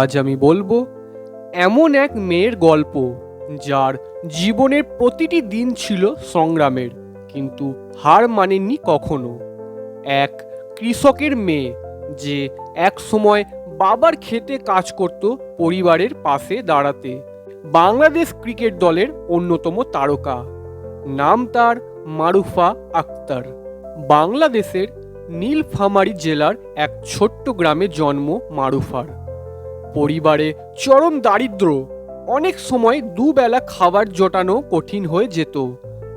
আজ আমি বলব, এমন এক মেয়ের গল্প যার জীবনের প্রতিটি দিন ছিল সংগ্রামের, কিন্তু হার মানেননি কখনো। এক কৃষকের মেয়ে যে এক সময় বাবার খেতে কাজ করত পরিবারের পাশে দাঁড়াতে, বাংলাদেশ ক্রিকেট দলের অন্যতম তারকা। নাম তার মারুফা আক্তার। বাংলাদেশের নীলফামারী জেলার এক ছোট্ট গ্রামে জন্ম মারুফার। পরিবারে চরম দারিদ্র, অনেক সময় দুবেলা খাবার জোটানো কঠিন হয়ে যেত।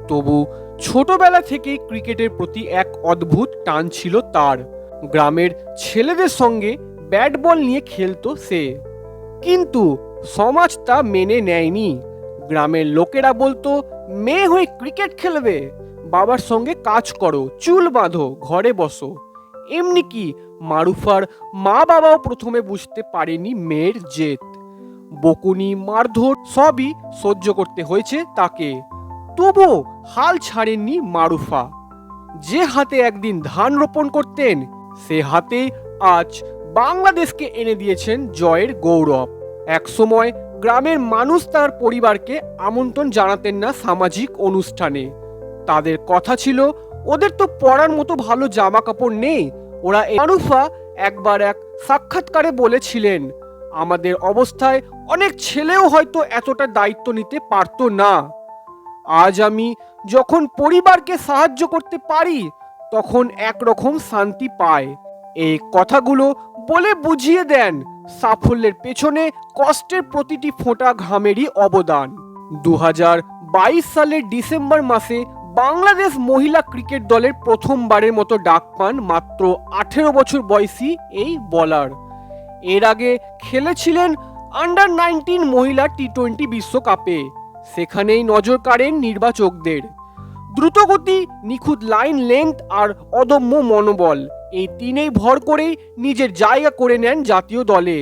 তবু ছোটবেলা থেকেই ক্রিকেটের প্রতি এক অদ্ভুত টান ছিল তার। গ্রামের ছেলেদের সঙ্গে ব্যাট বল নিয়ে খেলতো সে। কিন্তু সমাজ তা মেনে নেয়নি। গ্রামের লোকেরা বলতো, মেয়ে হয়ে ক্রিকেট খেলবে। বাবার সঙ্গে কাজ করো, চুল বাঁধো, ঘরে বসো। এমনি কি মারুফার মা বাবাও প্রথমে বুঝতে পারেনি মেয়ের জেদ। বকুনি, মারধর সবই সহ্য করতে হয়েছে তাকে। তবু হাল ছাড়েননি মারুফা। যে হাতে একদিন ধান রোপণ করতেন, সে হাতে আজ বাংলাদেশকে এনে দিয়েছেন জয়ের গৌরব। একসময় গ্রামের মানুষ তার পরিবারকে আমন্ত্রণ জানাতেন না সামাজিক অনুষ্ঠানে। তাদের কথা ছিল, ওদের তো পরার মতো ভালো জামা কাপড় নেই। ওরা মারুফা একবার এক সাক্ষাৎকারে বলেছিলেন, আমাদের অবস্থায় অনেক ছেলেও হয়তো এতটা দায়িত্ব নিতে পারতো না। আজ আমি যখন পরিবারকে সাহায্য করতে পারি, তখন একরকম শান্তি পায়। এই কথাগুলো বলে বুঝিয়ে দেন সাফল্যের পেছনে কষ্টের প্রতিটি ফোঁটা ঘামেরই অবদান। দু হাজার বাইশ সালের ডিসেম্বর মাসে বাংলাদেশ মহিলা ক্রিকেট দলের প্রথমবারের মতো ডাক পান মাত্র আঠেরো বছর বয়সী এই বলার। এর আগে খেলেছিলেন আন্ডার নাইনটিন মহিলা টি টোয়েন্টি বিশ্বকাপে। সেখানেই নজর কাড়েন নির্বাচকদের। দ্রুতগতি, নিখুঁত লাইন লেন্থ আর অদম্য মনোবল, এই তিনেই ভর করেই নিজের জায়গা করে নেন জাতীয় দলে।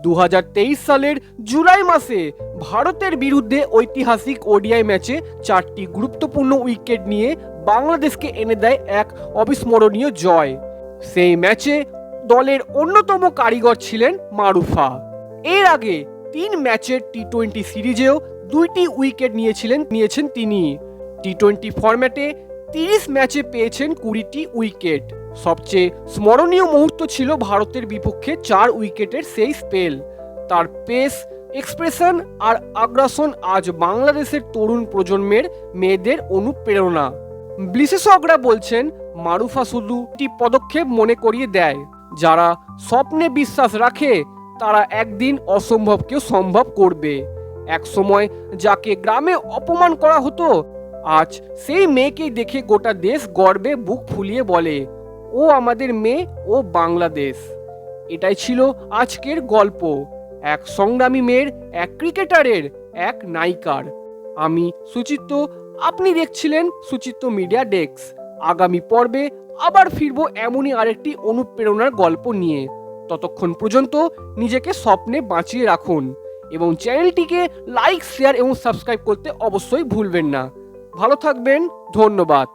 দু হাজার তেইশ সালের জুলাই মাসে ভারতের বিরুদ্ধে ঐতিহাসিক ওডিআই ম্যাচে চারটি গুরুত্বপূর্ণ উইকেট নিয়ে বাংলাদেশকে এনে দেয় এক অবিস্মরণীয় জয়। সেই ম্যাচে দলের অন্যতম কারিগর ছিলেন মারুফা। এর আগে তিন ম্যাচের টি টোয়েন্টি সিরিজেও দুইটি উইকেট নিয়েছিলেন, নিয়েছেন তিনি। টি টোয়েন্টি ফরম্যাটে তিরিশ ম্যাচে পেয়েছেন কুড়িটি উইকেট। সবচেয়ে স্মরণীয় মুহূর্ত ছিল ভারতের বিপক্ষে চার উইকেটের সেই স্পেল। তার পেস, এক্সপ্রেশন আর আগ্রাসন আজ বাংলাদেশের তরুণ প্রজন্মের মেয়েদের অনুপ্রেরণা। বিশেষজ্ঞরা বলছেন, মারুফা শুধু একটি পদক্ষেপ মনে করিয়ে দেয়। যারা স্বপ্নে বিশ্বাস রাখে, তারা একদিন অসম্ভবকেও সম্ভব করবে। এক সময় যাকে গ্রামে অপমান করা হতো আজ সেই মেয়েকেই দেখে গোটা দেশ গর্বে বুক ফুলিয়ে বলে, ও আমাদের মেয়ে, ও বাংলাদেশ। এটাই ছিল আজকের গল্প। এক সংগ্রামী মেয়ের, এক ক্রিকেটারের, এক নায়িকার। আমি সুচিত্র, আপনি দেখছিলেন সুচিত্র মিডিয়া ডেস্ক। আগামী পর্বে আবার ফিরবো এমনই আরেকটি অনুপ্রেরণার গল্প নিয়ে। ততক্ষণ পর্যন্ত নিজেকে স্বপ্নে বাঁচিয়ে রাখুন এবং চ্যানেলটিকে লাইক, শেয়ার এবং সাবস্ক্রাইব করতে অবশ্যই ভুলবেন না। ভালো থাকবেন ধন্যবাদ।